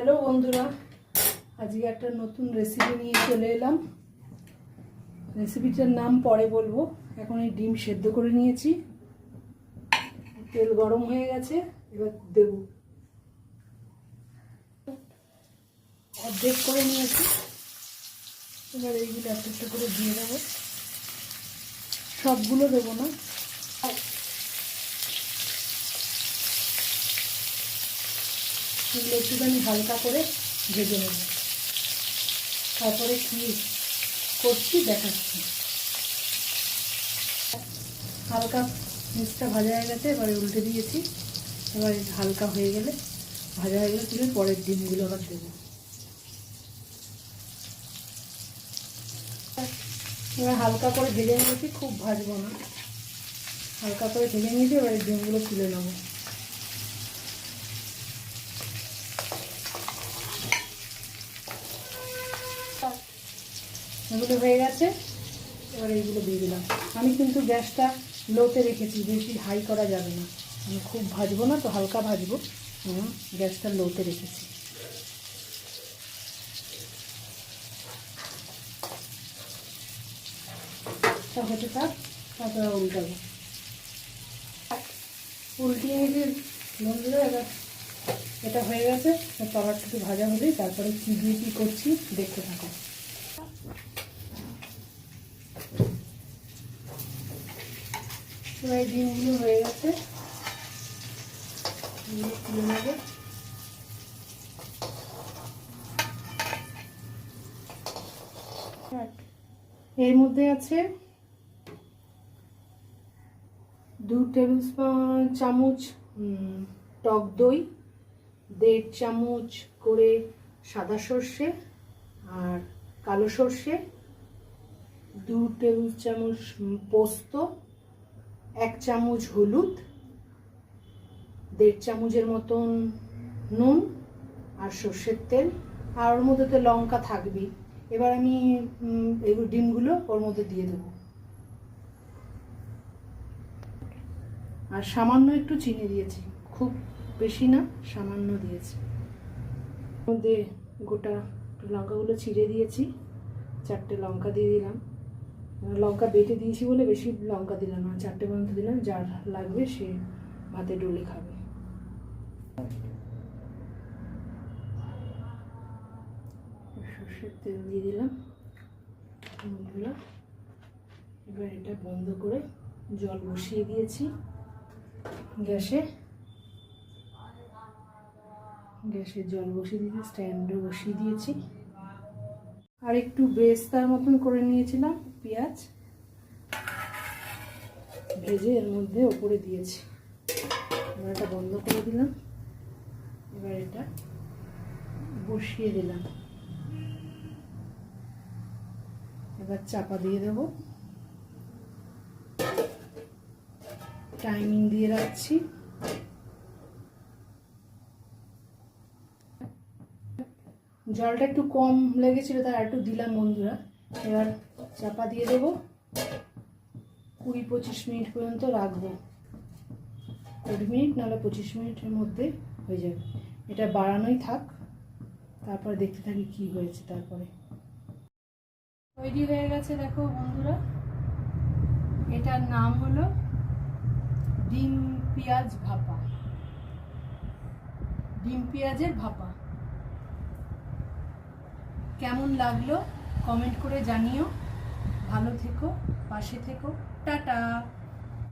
Hello বন্ধুরা, আজকে একটা নতুন রেসিপি নিয়ে চলে এলাম। রেসিপিটার নাম পরে বলব। এখন এই ডিম সেদ্ধ করে নিয়েছি। তেল গরম হয়ে গেছে, এবার দেব। অর্ধেক করে নিয়েছি। এবার এইগুলো একটা করে দিয়ে দেবো। সবগুলো দেবো না। এগুলো একটুখানি হালকা করে ভেজে নেব। তারপরে কি করছি দেখাচ্ছি। হালকা মিক্সটা ভাজা হয়ে গেছে, এবারে উল্টে দিয়েছি। এবার হালকা হয়ে গেলে ভাজা হয়ে গেলে তুলে পরের ডিমগুলো আবার দেবো। এবার হালকা করে ভেজে নিয়েছি, খুব ভাজবো না। হালকা করে ভেজে নিয়েছি, এবারে ডিমগুলো তুলে নেব। এগুলো হয়ে গেছে। এবার এইগুলো দিয়ে দিলাম। আমি কিন্তু গ্যাসটা লোতে রেখেছি, বেশি হাই করা যাবে না। আমি খুব ভাজবো না, তো হালকা ভাজবো। গ্যাসটা লোতে রেখেছি। হতে থাক, তারপরে উল্টাবো। উল্টিয়ে বন্ধুরা, এবার এটা হয়ে গেছে। তলারটা একটু ভাজা হলেই তারপরে কী দিয়ে কী করছি, দেখতে থাকো। এবার ডিমগুলো হয়ে গেছে। তুলে নেব। এর মধ্যে আছে দু টেবিল চামচ টক দই, দেড় চামচ করে সাদা সর্ষে আর কালো সর্ষে, দু টেবিল চামচ পোস্ত এক চামচ হলুদ, দেড় চামচের মতন নুন আর সর্ষের তেল, আর ওর মধ্যে তো লঙ্কা থাকবেই। এবার আমি এগুলো ডিমগুলো ওর মধ্যে দিয়ে দেবো। আর সামান্য একটু চিনি দিয়েছি, খুব বেশি না, সামান্য দিয়েছি। মধ্যে গোটা লঙ্কাগুলো ছিঁড়ে দিয়েছি, চারটে লঙ্কা দিয়ে দিলাম। লঙ্কা বেটে দিয়েছি বলে বেশি লঙ্কা দিলাম না, চারটে পর্যন্ত দিলাম, যার লাগবে সে ভাতে ডলে খাবে। সর্ষের তেল দিয়ে দিলাম এবার এটা বন্ধ করে জল বসিয়ে দিয়েছি গ্যাসে। গ্যাসে জল বসিয়ে দিয়েছি স্ট্যান্ডে বসিয়ে দিয়েছি। আর একটু বেস্তার মতন করে নিয়েছিলাম। পেঁয়াজ ভেজে এর মধ্যে ওপরে দিয়েছি। এবার এটা বন্ধ করে দিলাম। এবার এটা বসিয়ে দিলাম। এবার চাপা দিয়ে দেবো। টাইমিং দিয়ে রাখছি। জলটা একটু কম লেগেছিল তার একটু দিলাম বন্ধুরা। এবার চাপা দিয়ে দেব। কুড়ি পঁচিশ মিনিট পর্যন্ত রাখব। কুড়ি মিনিট নাহলে পঁচিশ মিনিটের মধ্যে হয়ে যাবে। এটা বাড়ানোই থাক, তারপরে দেখতে থাকি কি হয়েছে তারপরে। তৈরি হয়ে গেছে দেখো বন্ধুরা। এটার নাম হলো ডিম পেঁয়াজ ভাপা। ডিম পেঁয়াজের ভাপা। কেমন লাগল কমেন্ট করে জানিও। ভালো থেকো পাশে থেকো। টাটা।